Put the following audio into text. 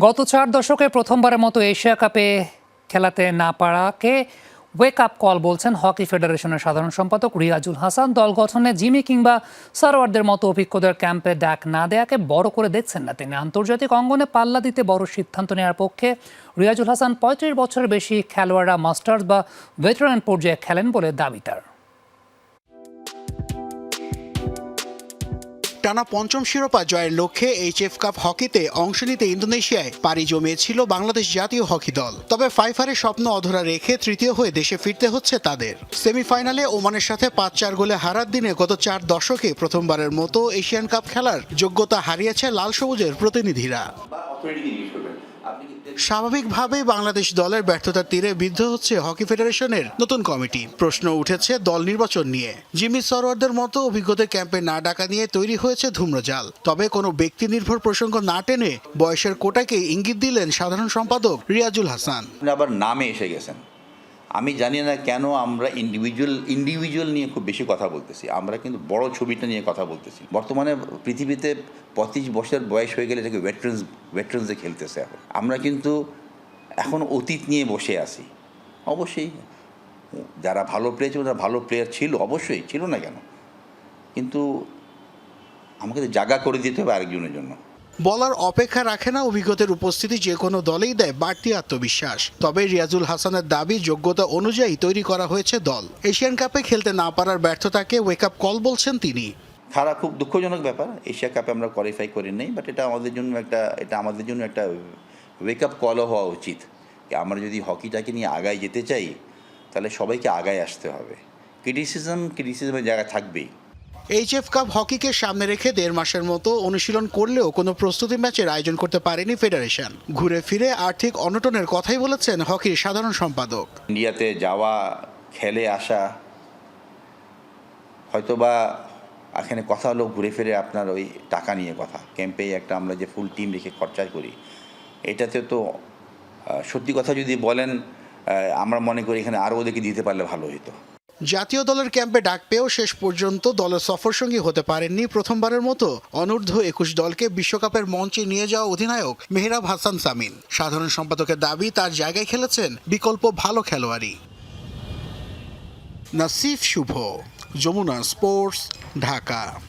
গত চার দশকে প্রথমবারের মতো এশিয়া কাপে খেলাতে না পারাকে ওয়েক আপ কল বলছেন হকি ফেডারেশনের সাধারণ সম্পাদক রিয়াজুল হাসান। দল গঠনে জিমি কিংবা সারোয়ারদের মতো অভিজ্ঞদের ক্যাম্পে ডাক না দেয়াকে বড় করে দেখছেন না তিনি। আন্তর্জাতিক অঙ্গনে পাল্লা দিতে বড় সিদ্ধান্ত নেওয়ার পক্ষে রিয়াজুল হাসান পঁয়ত্রিশ বছরের বেশি খেলোয়াড়রা মাস্টার্স বা ভেটারান পর্যায়ে খেলেন বলে দাবি তার। টানা পঞ্চম শিরোপা জয়ের লক্ষ্যে এইচএফ কাপ হকিতে অংশ নিতে ইন্দোনেশিয়ায় পাড়ি জমিয়েছিল বাংলাদেশ জাতীয় হকি দল। তবে ফাইফারের স্বপ্ন অধরা রেখে তৃতীয় হয়ে দেশে ফিরতে হচ্ছে তাদের। সেমিফাইনালে ওমানের সাথে পাঁচ চার গোলে হারার দিনে গত চার দশকে প্রথমবারের মতো এশিয়ান কাপ খেলার যোগ্যতা হারিয়েছে লাল সবুজের প্রতিনিধিরা। স্বাভাবিকভাবেই বাংলাদেশ দলের ব্যর্থতার তীরে বিদ্ধ হচ্ছে হকি ফেডারেশনের নতুন কমিটি। প্রশ্ন উঠেছে দল নির্বাচন নিয়ে। জিমি সরোয়ারদের মতো অভিজ্ঞদের ক্যাম্পে না ডাকা নিয়ে তৈরি হয়েছে ধূম্রজাল। তবে কোনো ব্যক্তি নির্ভর প্রসঙ্গ না টেনে বয়সের কোটাকে ইঙ্গিত দিলেন সাধারণ সম্পাদক রিয়াজুল হাসান। আবার নামে এসে গেছেন। আমি জানি না কেন আমরা ইন্ডিভিজুয়াল ইন্ডিভিজুয়াল নিয়ে খুব বেশি কথা বলতেছি। আমরা কিন্তু বড় ছবিটা নিয়ে কথা বলতেছি। বর্তমানে পৃথিবীতে পঁচিশ বছর বয়স হয়ে গেলে এটাকে ভেটারেন্স ভেটারেন্সে খেলতেছে এখন। আমরা কিন্তু এখন অতীত নিয়ে বসে আছি। অবশ্যই, যারা ভালো প্লেয়ার ছিল, তারা ভালো প্লেয়ার ছিল, অবশ্যই, ছিল না কেন? কিন্তু আমাকে তো জায়গা করে দিতে হবে আরেকজনের জন্য। বলার অপেক্ষা রাখে না অভিজ্ঞতার উপস্থিতি যে কোনো দলেই দেয় বাড়তি আত্মবিশ্বাস। তবে রিয়াজুল হাসানের দাবি, যোগ্যতা অনুযায়ী তৈরি করা হয়েছে দল। এশিয়ান কাপে খেলতে না পারার ব্যর্থতাকে ওয়েক আপ কল বলছেন তিনি। খারাপ, খুব দুঃখজনক ব্যাপার। এশিয়া কাপে আমরা কোয়ালিফাই করি নাই বাট এটা আমাদের জন্য একটা, এটা আমাদের জন্য একটা ওয়েক আপ কলও হওয়া উচিত। আমরা যদি হকিটাকে নিয়ে আগায় যেতে চাই, তাহলে সবাইকে আগায় আসতে হবে। ক্রিটিসিজম ক্রিটিসিজমের জায়গা থাকবেই। এইচএফ কাপ হকিকে সামনে রেখে দেড় মাসের মতো অনুশীলন করলেও কোনো প্রস্তুতি ম্যাচের আয়োজন করতে পারেনি ফেডারেশন। ঘুরে ফিরে আর্থিক অনটনের কথাই বলেছেন হকির সাধারণ সম্পাদক। ইন্ডিয়াতে যাওয়া, খেলে আসা, হয়তোবা এখানে কথা হলো ঘুরে ফিরে আপনার ওই টাকা নিয়ে কথা। ক্যাম্পে একটা আমরা যে ফুল টিম রেখে খরচা করি, এটাতে তো সত্যি কথা যদি বলেন আমরা মনে করি এখানে আরও ওদেরকে দিতে পারলে ভালো হতো জাতীয় দলের ক্যাম্পে ডাক পেয়েও শেষ পর্যন্ত দলের সফর সঙ্গী হতে পারেননি প্রথমবারের মতো। অনূর্ধ্ব একুশ দলকে বিশ্বকাপের মঞ্চে নিয়ে যাওয়া অধিনায়ক মেহরাব হাসান সামিন। সাধারণ সম্পাদকের দাবি, তার জায়গায় খেলেছেন বিকল্প ভালো খেলোয়াড়ই। নাসিফ শুভ, যমুনা স্পোর্টস, ঢাকা।